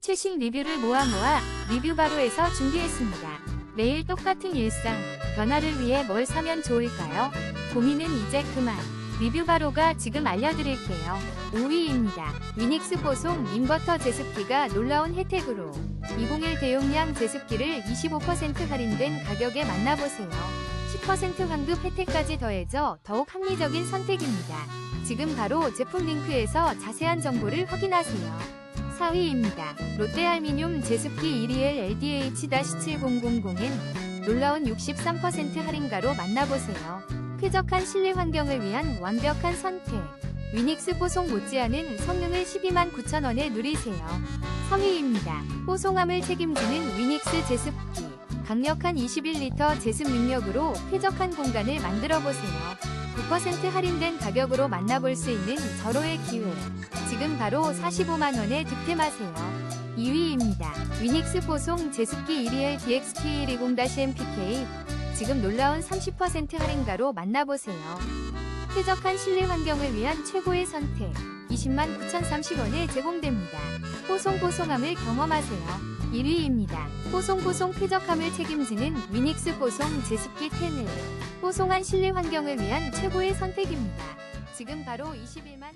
최신 리뷰를 모아 모아 리뷰 바로에서 준비했습니다. 매일 똑같은 일상, 변화를 위해 뭘 사면 좋을까요? 고민은 이제 그만. 리뷰 바로가 지금 알려드릴게요. 5위입니다. 위닉스 보송 인버터 제습기가 놀라운 혜택으로 201 대용량 제습기를 25% 할인된 가격에 만나보세요. 10% 환급 혜택까지 더해져 더욱 합리적인 선택입니다. 지금 바로 제품 링크에서 자세한 정보를 확인하세요. 4위입니다. 롯데알미늄 제습기 121 LDH-7000은 놀라운 63% 할인가로 만나보세요. 쾌적한 실내 환경을 위한 완벽한 선택. 위닉스 뽀송 못지않은 성능을 12만 9천원에 누리세요. 3위입니다. 뽀송함을 책임지는 위닉스 제습기. 강력한 21리터 제습 능력으로 쾌적한 공간을 만들어보세요. 9% 할인된 가격으로 만나볼 수 있는 절호의 기회. 지금 바로 45만원에 득템하세요. 2위입니다. 위닉스 보송 제습기 121 DXT120-MPK. 지금 놀라운 30% 할인가로 만나보세요. 쾌적한 실내 환경을 위한 최고의 선택. 20만 9,030원에 제공됩니다. 뽀송뽀송함을 경험하세요. 1위입니다. 뽀송뽀송 쾌적함을 책임지는 위닉스 뽀송 제습기 10을. 뽀송한 실내 환경을 위한 최고의 선택입니다. 지금 바로 21만